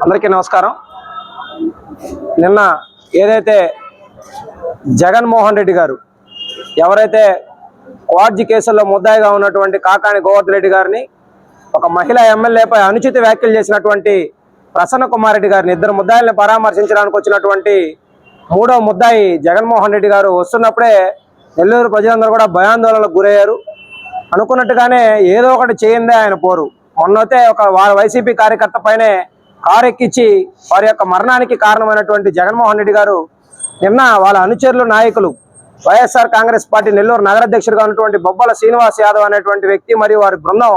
అందరికీ నమస్కారం. నిన్న ఏదైతే జగన్మోహన్ రెడ్డి గారు ఎవరైతే క్వాడ్జి కేసుల్లో ముద్దాయిగా ఉన్నటువంటి కాకాని గోవర్ధన్ రెడ్డి గారిని ఒక మహిళా ఎమ్మెల్యేపై అనుచిత వ్యాఖ్యలు చేసినటువంటి ప్రసన్న కుమార్ రెడ్డి గారిని ఇద్దరు ముద్దాయిల్ని పరామర్శించడానికి వచ్చినటువంటి మూడో ముద్దాయి జగన్మోహన్ రెడ్డి గారు వస్తున్నప్పుడే నెల్లూరు ప్రజలందరూ కూడా భయాందోళనకు గురయ్యారు. అనుకున్నట్టుగానే ఏదో ఒకటి చేయందే ఆయన పోరు. మొన్నైతే ఒక వా- వైసీపీ కార్యకర్త పైనే కారు ఎక్కించి వారి యొక్క మరణానికి కారణమైనటువంటి జగన్మోహన్ రెడ్డి గారు నిన్న వాళ్ళ అనుచరులు నాయకులు Y S R Congress party Nellore నగరాధ్యక్షుడిగా ఉన్నటువంటి బొబ్బల శ్రీనివాస్ యాదవ్ అనేటువంటి వ్యక్తి మరియు వారి బృందం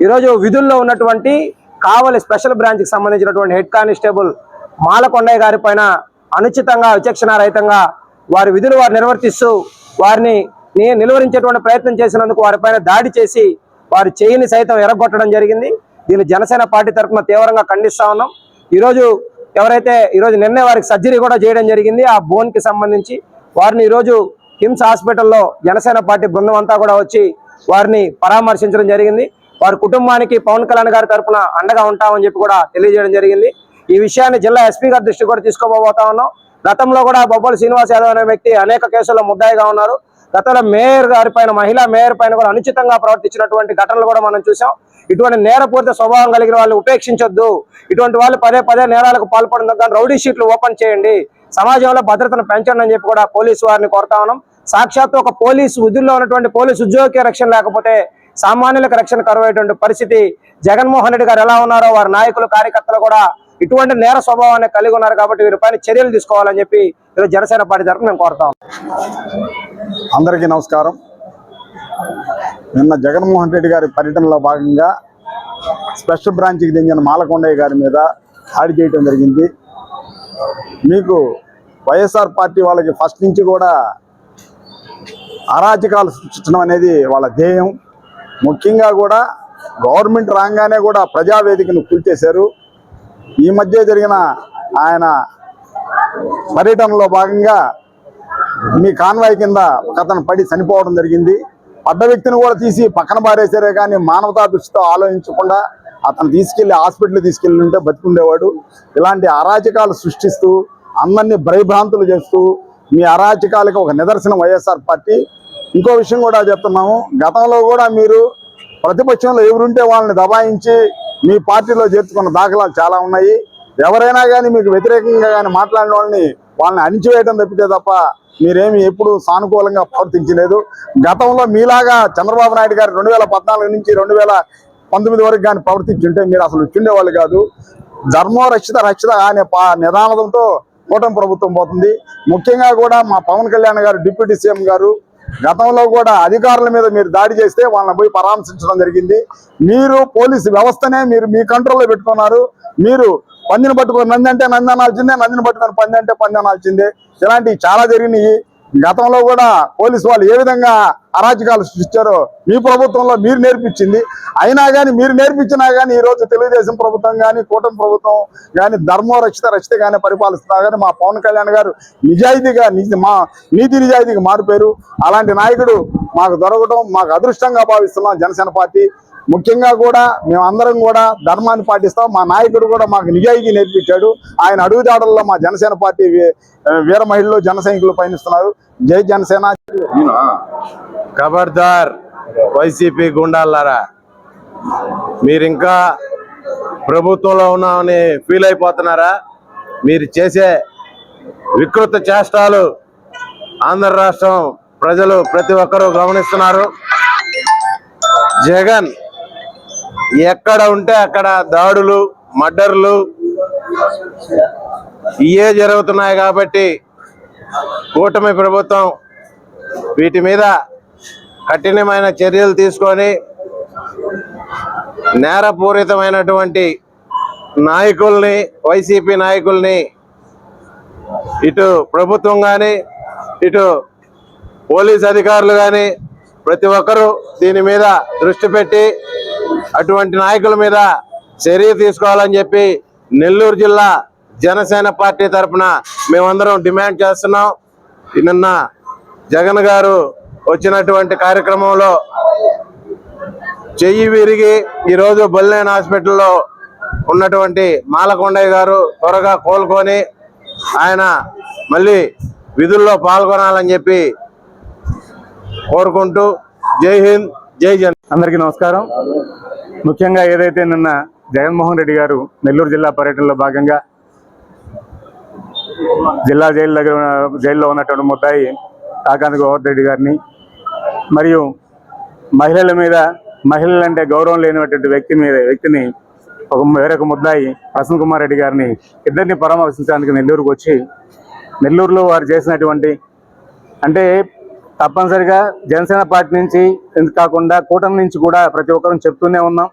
ఈరోజు విధుల్లో ఉన్నటువంటి కావలి స్పెషల్ బ్రాంచ్కి సంబంధించినటువంటి హెడ్ కానిస్టేబుల్ మాలకొండయ్య గారి పైన అనుచితంగా విచక్షణారహితంగా వారి విధులు వారు నిర్వర్తిస్తూ వారిని నిలువరించేటువంటి ప్రయత్నం చేసినందుకు వారిపైన దాడి చేసి వారి చేయిని సైతం ఎరగొట్టడం జరిగింది. దీన్ని జనసేన పార్టీ తరఫున తీవ్రంగా ఖండిస్తా ఉన్నాం. ఈరోజు ఎవరైతే ఈరోజు నిన్నే వారికి సర్జరీ కూడా చేయడం జరిగింది ఆ బోన్కి సంబంధించి వారిని ఈరోజు కిమ్స్ హాస్పిటల్లో జనసేన పార్టీ బృందం అంతా కూడా వచ్చి వారిని పరామర్శించడం జరిగింది. వారి కుటుంబానికి పవన్ కళ్యాణ్ గారి తరఫున అండగా ఉంటామని చెప్పి కూడా తెలియజేయడం జరిగింది. ఈ విషయాన్ని జిల్లా ఎస్పీ గారి దృష్టి కూడా తీసుకోబోతా ఉన్నాం. గతంలో కూడా బొబ్బల శ్రీనివాస్ యాదవ్ అనే వ్యక్తి అనేక కేసుల్లో ముద్దాయిగా ఉన్నారు. గతంలో మేయర్ గారి పైన మహిళా మేయర్ పైన కూడా అనుచితంగా ప్రవర్తించినటువంటి ఘటనలు కూడా మనం చూసాం. ఇటువంటి నేరపూరిత స్వభావం కలిగిన వాళ్ళు ఉపేక్షించొద్దు. ఇటువంటి వాళ్ళు పదే పదే నేరాలకు పాల్పడడం కానీ రౌడీ షీట్లు ఓపెన్ చేయండి. సమాజంలో భద్రతను పెంచండి అని చెప్పి కూడా పోలీసు వారిని కోరుతా ఉన్నాం. సాక్షాత్తు ఒక పోలీసు విధుల్లో ఉన్నటువంటి పోలీసు ఉద్యోగికి రక్షణ లేకపోతే సామాన్యులకు రక్షణ కరువైనటువంటి పరిస్థితి. జగన్మోహన్ రెడ్డి గారు ఎలా ఉన్నారో వారి నాయకులు కార్యకర్తలు కూడా ఇటువంటి నేర స్వభావాన్ని కలిగి ఉన్నారు కాబట్టి వీరిపైన చర్యలు తీసుకోవాలని చెప్పి ఈరోజు జనసేన పార్టీ తరఫున మేము కోరుతాం అందరికీ నమస్కారం. నిన్న జగన్మోహన్ రెడ్డి గారి పర్యటనలో భాగంగా స్పెషల్ బ్రాంచ్కి చెందిన మాలకొండయ్య గారి మీద దాడి చేయటం జరిగింది. మీకు వైఎస్ఆర్ పార్టీ వాళ్ళకి ఫస్ట్ నుంచి కూడా అరాచకాలు సృష్టించడం అనేది వాళ్ళ ధ్యేయం. ముఖ్యంగా కూడా గవర్నమెంట్ రాగానే కూడా ప్రజావేదికను కూల్చేశారు. ఈ మధ్య జరిగిన ఆయన పర్యటనలో భాగంగా మీ కాన్వాయ్ కింద ఒక అతను పడి చనిపోవడం జరిగింది. పడ్డ వ్యక్తిని కూడా తీసి పక్కన పారేశారే కానీ మానవతా దృష్టితో ఆలోచించకుండా అతను తీసుకెళ్ళి హాస్పిటల్ తీసుకెళ్ళి ఉంటే బతికుండేవాడు. ఇలాంటి అరాచకాలు సృష్టిస్తూ అందరినీ భయభ్రాంతులు చేస్తూ మీ అరాచకాలకు ఒక నిదర్శనం వైఎస్ఆర్ పార్టీ. ఇంకో విషయం కూడా చెప్తున్నాము. గతంలో కూడా మీరు ప్రతిపక్షంలో ఎవరుంటే వాళ్ళని దబాయించి మీ పార్టీలో చేర్చుకున్న దాఖలాలు చాలా ఉన్నాయి. ఎవరైనా కానీ మీకు వ్యతిరేకంగా కానీ మాట్లాడిన వాళ్ళని వాళ్ళని అణిచివేయడం తప్పితే తప్ప మీరేమి ఎప్పుడు సానుకూలంగా ప్రవర్తించలేదు. గతంలో మీలాగా చంద్రబాబు నాయుడు గారు రెండు వేల పద్నాలుగు నుంచి రెండు వేల పంతొమ్మిది వరకు కానీ ప్రవర్తించుంటే మీరు అసలు వచ్చిండేవాళ్ళు కాదు. ధర్మో రక్షిత రక్షిత అనే పా నిదానంతో కూటమి ప్రభుత్వం పోతుంది. ముఖ్యంగా కూడా మా పవన్ కళ్యాణ్ గారు డిప్యూటీ సీఎం గారు గతంలో కూడా అధికారుల మీద మీరు దాడి చేస్తే వాళ్ళని పోయి పరామర్శించడం జరిగింది. మీరు పోలీసు వ్యవస్థనే మీరు మీ కంట్రోల్లో పెట్టుకున్నారు. మీరు పందిని పట్టుకొని నంది అంటే నంది అనాల్సిందే నందిని పట్టుకొని పంది అంటే పంది అనాల్సిందే. ఇలాంటివి చాలా జరిగినాయి. గతంలో కూడా పోలీసు వాళ్ళు ఏ విధంగా అరాచకాలు సృష్టించారో మీ ప్రభుత్వంలో మీరు నేర్పించింది. అయినా కానీ మీరు నేర్పించినా కానీ ఈరోజు తెలుగుదేశం ప్రభుత్వం కానీ కూటమి ప్రభుత్వం కానీ ధర్మో రక్షిత రక్షితగానే పరిపాలిస్తున్నా కానీ మా పవన్ కళ్యాణ్ గారు నిజాయితీగా మా నీతి నిజాయితీగా మారిపోయారు అలాంటి నాయకుడు మాకు దొరకడం మాకు అదృష్టంగా భావిస్తున్నాం జనసేన పార్టీ. ముఖ్యంగా కూడా మేమందరం కూడా ధర్మాన్ని పాటిస్తాం. మా నాయకుడు కూడా మాకు నిజాయితీ నేర్పించాడు. ఆయన అడుగుదాడల్లో మా జనసేన పార్టీ వీర మహిళలు జన సైనికులు పయనిస్తున్నారు. జై జనసేన. ఖబర్దార్ వైసీపీ గుండాలారా మీరు ఇంకా ప్రభుత్వంలో ఉన్నామని ఫీల్ అయిపోతున్నారా? మీరు చేసే వికృత చేష్టాలు ఆంధ్ర రాష్ట్రం ప్రజలు ప్రతి ఒక్కరూ గమనిస్తున్నారు. జగన్ ఎక్కడ ఉంటే అక్కడ దాడులు మర్డర్లు ఇవే జరుగుతున్నాయి కాబట్టి కూటమి ప్రభుత్వం వీటి మీద కఠినమైన చర్యలు తీసుకొని నేరపూరితమైనటువంటి నాయకుల్ని వైసీపీ నాయకుల్ని ఇటు ప్రభుత్వం కానీ ఇటు పోలీస్ అధికారులు కానీ ప్రతి ఒక్కరూ దీని మీద దృష్టి పెట్టి అటువంటి నాయకుల మీద చర్య తీసుకోవాలని చెప్పి నెల్లూరు జిల్లా జనసేన పార్టీ తరఫున మేమందరం డిమాండ్ చేస్తున్నాం. నిన్న జగన్ గారు వచ్చినటువంటి కార్యక్రమంలో చెయ్యి విరిగి ఈరోజు బొల్లేన్ హాస్పిటల్లో ఉన్నటువంటి మాలకొండయ్య గారు త్వరగా కోలుకొని ఆయన మళ్ళీ విధుల్లో పాల్గొనాలని చెప్పి కోరుకుంటూ జై హింద్ జై జన్. అందరికీ నమస్కారం. ముఖ్యంగా ఏదైతే నిన్న జగన్మోహన్ రెడ్డి గారు నెల్లూరు జిల్లా పర్యటనలో భాగంగా జిల్లా జైలు దగ్గర ఉన్న- జైల్లో ఉన్నటువంటి ముద్దాయి కాకాంత్ గోవర్ధన్ రెడ్డి గారిని మరియు మహిళల మీద మహిళలంటే గౌరవం లేనటువంటి వ్యక్తి మీద వ్యక్తిని ఒక వేరొక ముద్దాయి ప్రసన్న కుమార్ రెడ్డి గారిని ఇద్దరిని పరామర్శించడానికి నెల్లూరుకు వచ్చి నెల్లూరులో వారు చేసినటువంటి అంటే తప్పనిసరిగా జనసేన పార్టీ నుంచి ఎందుకు కాకుండా కూటమి నుంచి కూడా ప్రతి ఒక్కరూ చెప్తూనే ఉన్నాం.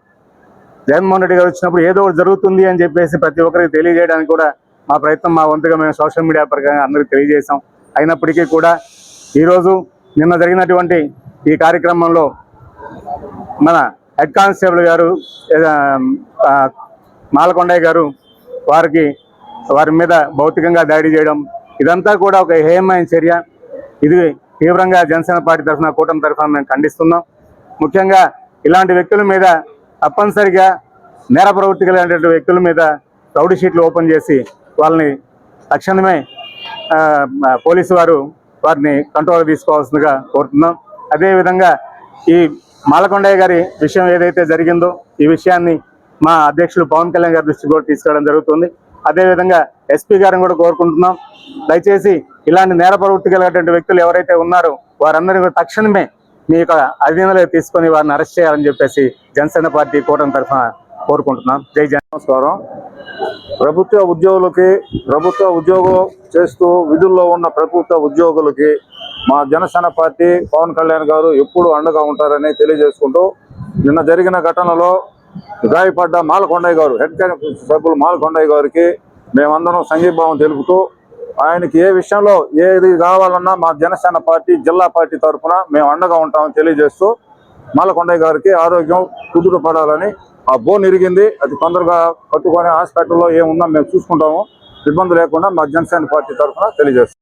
జగన్మోహన్ రెడ్డి గారు వచ్చినప్పుడు ఏదో ఒకటి జరుగుతుంది అని చెప్పేసి ప్రతి ఒక్కరికి తెలియజేయడానికి కూడా మా ప్రయత్నం మా వంతుగా మేము సోషల్ మీడియా పరంగా అందరికీ తెలియజేశాం. అయినప్పటికీ కూడా ఈరోజు నిన్న జరిగినటువంటి ఈ కార్యక్రమంలో మన హెడ్ కానిస్టేబుల్ గారు మాలకొండయ్య గారు వారికి వారి మీద భౌతికంగా దాడి చేయడం ఇదంతా కూడా ఒక హేయమైన చర్య. ఇది తీవ్రంగా జనసేన పార్టీ తరఫున కూటమి తరఫున మేము ఖండిస్తున్నాం. ముఖ్యంగా ఇలాంటి వ్యక్తుల మీద తప్పనిసరిగా నేర ప్రవృత్తి కలిగినటువంటి వ్యక్తుల మీద రౌడీ షీట్లు ఓపెన్ చేసి వాళ్ళని తక్షణమే పోలీసు వారు వారిని కంట్రోల్ తీసుకోవాల్సిందిగా కోరుతున్నాం. అదేవిధంగా ఈ మాలకొండయ్య గారి విషయం ఏదైతే జరిగిందో ఈ విషయాన్ని మా అధ్యక్షులు పవన్ కళ్యాణ్ గారి దృష్టికి కూడా తీసుకురావడం జరుగుతుంది. అదేవిధంగా ఎస్పీ గారిని కూడా కోరుకుంటున్నాం. దయచేసి ఇలాంటి నేర ప్రవృత్తి కలిగినటువంటి వ్యక్తులు ఎవరైతే ఉన్నారో వారందరినీ కూడా తక్షణమే మీ యొక్క అధీనంలో తీసుకొని వారిని అరెస్ట్ చేయాలని చెప్పేసి జనసేన పార్టీ కూటమి తరఫున కోరుకుంటున్నాం. జై జన నమస్కారం. ప్రభుత్వ ఉద్యోగులకి ప్రభుత్వ ఉద్యోగం చేస్తూ విధుల్లో ఉన్న ప్రభుత్వ ఉద్యోగులకి మా జనసేన పార్టీ పవన్ కళ్యాణ్ గారు ఎప్పుడు అండగా ఉంటారని తెలియజేసుకుంటూ నిన్న జరిగిన ఘటనలో గాయపడ్డ మాలకొండయ్య గారు హెడ్ క్యాబినెట్ సభ్యులు మాలకొండయ్య గారికి మేమందరం సంఘీభావం తెలుపుతూ ఆయనకి ఏ విషయంలో ఏది కావాలన్నా మా జనసేన పార్టీ జిల్లా పార్టీ తరఫున మేము అండగా ఉంటామని తెలియజేస్తూ మాలకొండయ్య గారికి ఆరోగ్యం కుదుట పడాలని ఆ బోన్ ఇరిగింది. అది తొందరగా కట్టుకొని హాస్పిటల్లో ఏముందో మేము చూసుకుంటాము. ఇబ్బంది లేకుండా మా జనసేన పార్టీ తరఫున తెలియజేస్తాం.